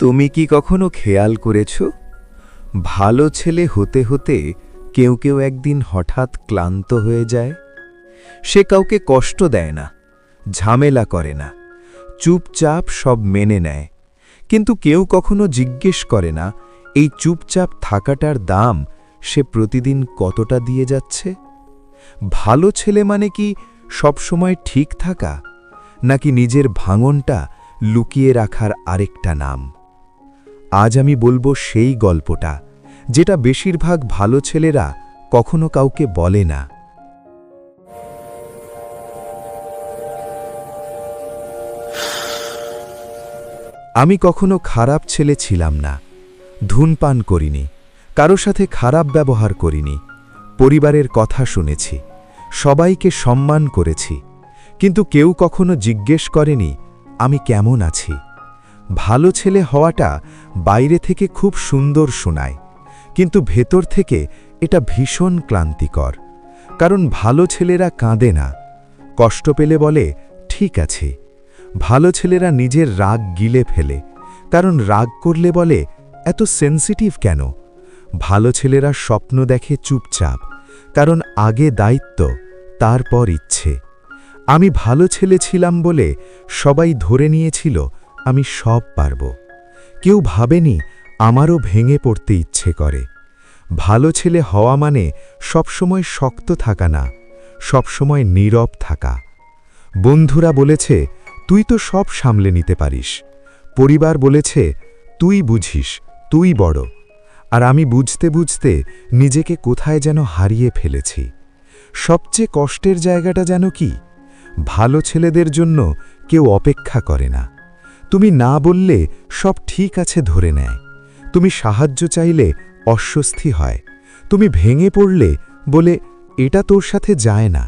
তুমি কি কখনো খেয়াল করেছ? ভালো ছেলে হতে হতে কেউ কেউ একদিন হঠাৎ ক্লান্ত হয়ে যায়। সে কাউকে কষ্ট দেয় না, ঝামেলা করে না, চুপচাপ সব মেনে নেয়। কিন্তু কেউ কখনো জিজ্ঞেস করে না, এই চুপচাপ থাকাটার দাম সে প্রতিদিন কতটা দিয়ে যাচ্ছে? ভালো ছেলে মানে কি সবসময় ঠিক থাকা, নাকি নিজের ভাঙনটা লুকিয়ে রাখার আরেকটা নাম? আজ আমি বলব সেই গল্পটা, যেটা বেশিরভাগ ভালো ছেলেরা কখনো কাউকে বলে না। আমি কখনো খারাপ ছেলে ছিলাম না, ধূমপান করিনি কারও সাথে খারাপ ব্যবহার করিনি, পরিবারের কথা শুনেছি, সবাইকে সম্মান করেছি, কিন্তু কেউ কখনো জিজ্ঞেস করেনি, আমি কেমন আছি। ভালো ছেলে হওয়াটা বাইরে থেকে খুব সুন্দর শোনায়, কিন্তু ভেতর থেকে এটা ভীষণ ক্লান্তিকর, কারণ ভালো ছেলেরা কাঁদে না। কষ্ট পেলে বলে, ঠিক আছে। ভালো ছেলেরা নিজের রাগ গিলে ফেলে, কারণ রাগ করলে বলে, এত সেন্সিটিভ কেন? ভালো ছেলেরা স্বপ্ন দেখে চুপচাপ, কারণ আগে দায়িত্ব, তারপর ইচ্ছে। আমি ভালো ছেলে ছিলাম বলে সবাই ধরে নিয়েছিল আমি সব পারব। কেউ ভাবেনি আমারও ভেঙে পড়তে ইচ্ছে করে। ভালো ছেলে হওয়া মানে সবসময় শক্ত থাকা না, সবসময় নীরব থাকা। বন্ধুরা বলেছে, তুই তো সব সামলে নিতে পারিস। পরিবার বলেছে, তুই বুঝিস, তুই বড়। আর আমি বুঝতে বুঝতে নিজেকে কোথায় যেন হারিয়ে ফেলেছি। সবচেয়ে কষ্টের জায়গাটা যেন কি? ভালো ছেলেদের জন্য কেউ অপেক্ষা করে না। তুমি না বললে সব ঠিক আছে ধরে নেয়। তুমি সাহায্য চাইলে অস্বস্তি হয়। তুমি ভেঙে পড়লে বলে, এটা তোর সাথে যায় না।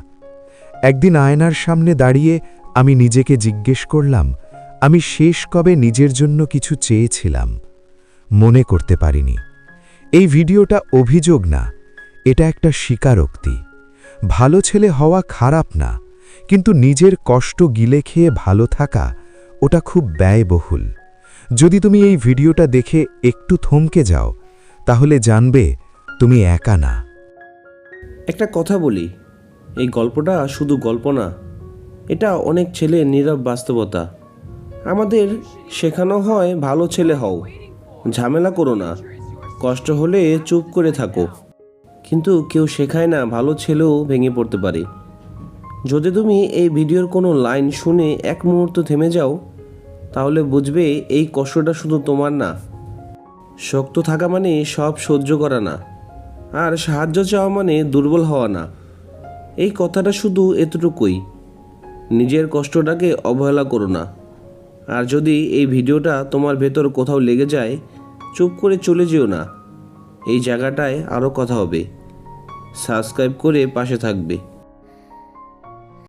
একদিন আয়নার সামনে দাঁড়িয়ে আমি নিজেকে জিজ্ঞেস করলাম, আমি শেষ কবে নিজের জন্য কিছু চেয়েছিলাম? মনে করতে পারিনি। এই ভিডিওটা অভিযোগ না, এটা একটা স্বীকারোক্তি। ভালো ছেলে হওয়া খারাপ না, কিন্তু নিজের কষ্ট গিলে খেয়ে ভালো থাকা ওটা খুব ব্যয়বহুল। যদি তুমি এই ভিডিওটা দেখে একটু থমকে যাও, তাহলে জানবে তুমি একা না। একটা কথা বলি, এই গল্পটা শুধু গল্প না, এটা অনেক ছেলের নীরব বাস্তবতা। আমাদের শেখানো হয়, ভালো ছেলে হও, ঝামেলা করো না, কষ্ট হলে চুপ করে থাকো। কিন্তু কেউ শেখায় না, ভালো ছেলেও ভেঙে পড়তে পারে। যদি তুমি এই ভিডিওর কোনো লাইন শুনে এক মুহূর্ত থেমে যাও তাহলে বুঝবে এই কষ্টটা শুধু তোমার না। শক্ত থাকা মানে সব সহ্য করা না। আর সাহায্য চাওয়া মানে দুর্বল হওয়া না। এই কথাটা শুধু এতটুকুই। নিজের কষ্টটাকে অবহেলা করো না। আর যদি এই ভিডিওটা তোমার ভেতর কোথাও লেগে যায়, চুপ করে চলে যেও না। এই জায়গাটায় আরও কথা হবে। সাবস্ক্রাইব করে পাশে থাকবে।